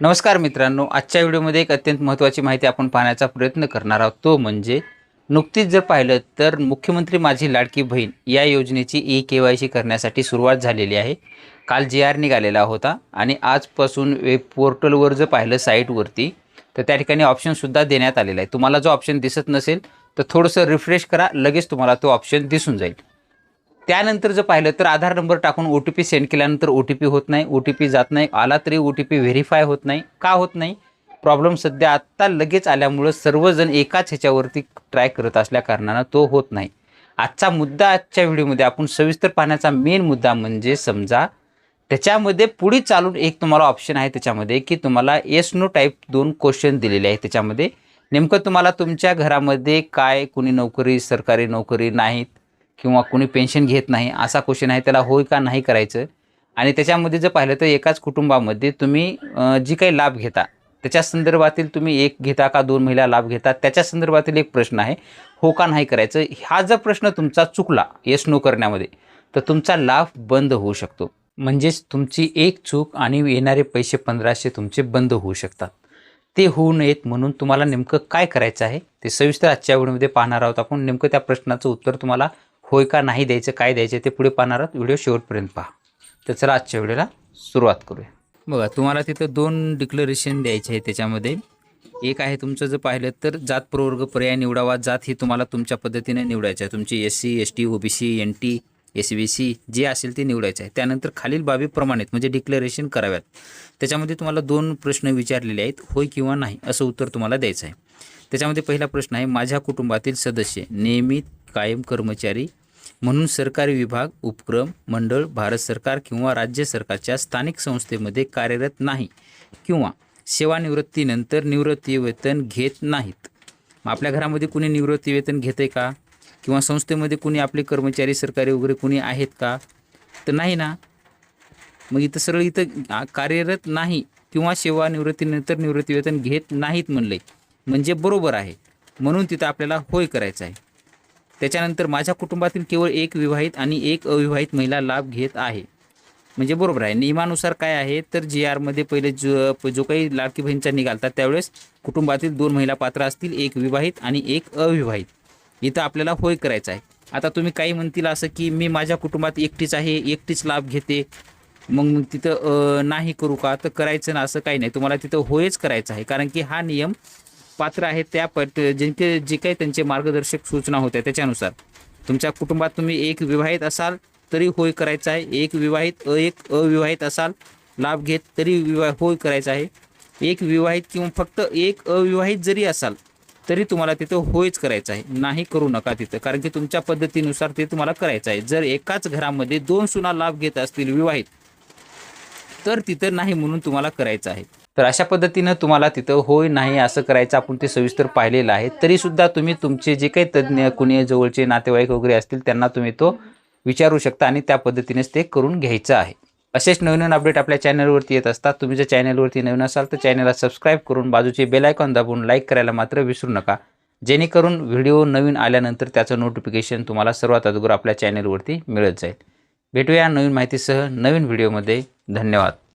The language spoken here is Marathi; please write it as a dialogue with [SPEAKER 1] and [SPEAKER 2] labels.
[SPEAKER 1] नमस्कार मित्रांनो आजच्या व्हिडिओमध्ये एक अत्यंत महत्त्वाची माहिती आपण पाहण्याचा प्रयत्न करणार आहोत. तो म्हणजे नुकतीच जर पाहिलं तर मुख्यमंत्री माझी लाडकी बहीण या योजनेची ई के वाय सी करण्यासाठी सुरुवात झालेली आहे. काल जी आर निघालेला होता आणि आजपासून वेब पोर्टलवर जर पाहिलं साईटवरती तर त्या ठिकाणी ऑप्शनसुद्धा देण्यात आलेला आहे. तुम्हाला जो ऑप्शन दिसत नसेल तर थोडंसं रिफ्रेश करा लगेच तुम्हाला तो ऑप्शन दिसून जाईल. त्यानंतर जर पाहिलं तर आधार नंबर टाकून ओ टी पी सेंड केल्यानंतर ओ टी पी होत नाही ओ टी पी जात नाही आला तरी ओ टी पी व्हेरीफाय होत नाही का होत नाही? प्रॉब्लेम सध्या आत्ता लगेच आल्यामुळं सर्वजण एकाच ह्याच्यावरती ट्राय करत असल्या कारणानं तो होत नाही. आजचा मुद्दा आजच्या व्हिडिओमध्ये आपण सविस्तर पाहण्याचा मेन मुद्दा म्हणजे समजा त्याच्यामध्ये पुढे चालून एक तुम्हाला ऑप्शन आहे त्याच्यामध्ये की तुम्हाला येस नो टाईप दोन क्वेश्चन दिलेले आहे त्याच्यामध्ये. नेमकं तुम्हाला तुमच्या घरामध्ये काय कुणी नोकरी सरकारी नोकरी नाहीत किंवा कोणी पेन्शन घेत नाही असा क्वेश्चन आहे त्याला होय का नाही करायचं? आणि त्याच्यामध्ये जर पाहिलं तर एकाच कुटुंबामध्ये तुम्ही जी काही लाभ घेता त्याच्या संदर्भातील तुम्ही एक घेता का दोन महिला लाभ घेता त्याच्या संदर्भातील एक प्रश्न आहे हो का नाही करायचं? हा जर प्रश्न तुमचा चुकला येस नो करण्यामध्ये तर तुमचा लाभ बंद होऊ शकतो. म्हणजेच तुमची एक चूक आणि येणारे पैसे पंधराशे तुमचे बंद होऊ शकतात. ते होऊ नयेत म्हणून तुम्हाला नेमकं काय करायचं आहे ते सविस्तर आजच्या व्हिडिओमध्ये पाहणार आहोत आपण. नेमकं त्या प्रश्नाचं उत्तर तुम्हाला होय का नाही द्यायचं काय द्यायचं ते पुढे पाहणार आहोत. व्हिडिओ शेवटपर्यंत पहा. तर चला आजच्या व्हिडिओला सुरुवात करूया. बघा तुम्हाला तिथं दोन डिक्लरेशन द्यायचे आहे त्याच्यामध्ये. एक आहे तुमचं जर पाहिलं तर जात प्रवर्ग पर्याय निवडावा. जात ही तुम्हाला तुमच्या पद्धतीने निवडायचं आहे. तुमची S C S T O B C N T S B C जे असेल ते निवडायचं आहे. त्यानंतर खालील बाबी प्रमाणित म्हणजे डिक्लरेशन कराव्यात. त्याच्यामध्ये तुम्हाला दोन प्रश्न विचारलेले आहेत होय किंवा नाही असं उत्तर तुम्हाला द्यायचं आहे. त्याच्यामध्ये पहिला प्रश्न आहे माझ्या कुटुंबातील सदस्य नियमित कायम कर्मचारी म्हणून सरकारी विभाग उपक्रम मंडळ भारत सरकार किंवा राज्य सरकारच्या स्थानिक संस्थेमध्ये कार्यरत नाही किंवा सेवानिवृत्तीनंतर निवृत्ती वेतन घेत नाहीत. मग आपल्या घरामध्ये कुणी निवृत्ती वेतन आहे का? किंवा संस्थेमध्ये कुणी आपले कर्मचारी सरकारी वगैरे कुणी आहेत का? तर नाही ना. मग इथं सरळ इथं कार्यरत नाही किंवा सेवानिवृत्तीनंतर निवृत्ती वेतन घेत नाहीत म्हणले म्हणजे बरोबर आहे. म्हणून तिथं आपल्याला होय करायचं आहे. त्याच्यानंतर माझ्या कुटुंबातील केवळ एक विवाहित आणि एक अविवाहित महिला लाभ घेत आहे. म्हणजे बरोबर आहे. नियमानुसार काय आहे? तर जी आरमध्ये पहिले जो जो काही लाडकी बहीणचा निघालतात त्यावेळेस कुटुंबातील दोन महिला पात्र असतील एक विवाहित आणि एक अविवाहित. इथं आपल्याला होय करायचं आहे. आता तुम्ही काही म्हणतील असं की मी माझ्या कुटुंबात एकटीच आहे एकटीच लाभ घेते. मग तिथं नाही करू का? तर करायचं ना असं काही नाही. तुम्हाला तिथं होयच करायचं आहे. कारण की हा नियम पात्र आहेत त्या पट ज्यांचे जे काही त्यांचे मार्गदर्शक सूचना होत्या त्याच्यानुसार. तुमच्या कुटुंबात तुम्ही एक विवाहित असाल तरी होय करायचं आहे. एक विवाहित अ एक अविवाहित असाल लाभ घेत तरी विवाह होय करायचा आहे. एक विवाहित किंवा फक्त एक अविवाहित जरी असाल तरी तुम्हाला तिथं होयच करायचं आहे. नाही करू नका तिथं कारण की तुमच्या पद्धतीनुसार ते तुम्हाला करायचं आहे. जर एकाच घरामध्ये दोन सुना लाभ घेत असतील विवाहित तर तिथं नाही म्हणून तुम्हाला करायचं आहे. तर अशा पद्धतीनं तुम्हाला तिथं होय नाही असं करायचं आपण ते सविस्तर पाहिलेलं आहे. तरीसुद्धा तुम्ही तुमचे जे काही तज्ज्ञ कुणी जवळचे नातेवाईक वगैरे असतील त्यांना तुम्ही तो विचारू शकता आणि त्या पद्धतीनेच ते करून घ्यायचं आहे. असेच नवीन नवीन अपडेट आपल्या चॅनलवरती येत असतात. तुम्ही जर चॅनलवरती नवीन असाल तर चॅनलला सबस्क्राईब करून बाजूचे बेलायकॉन दाबून लाईक करायला मात्र विसरू नका. जेणेकरून व्हिडिओ नवीन आल्यानंतर त्याचं नोटिफिकेशन तुम्हाला सर्वात अगोदर आपल्या चॅनलवरती मिळत जाईल. भेटूया नवीन माहितीसह नवीन व्हिडिओमध्ये. धन्यवाद.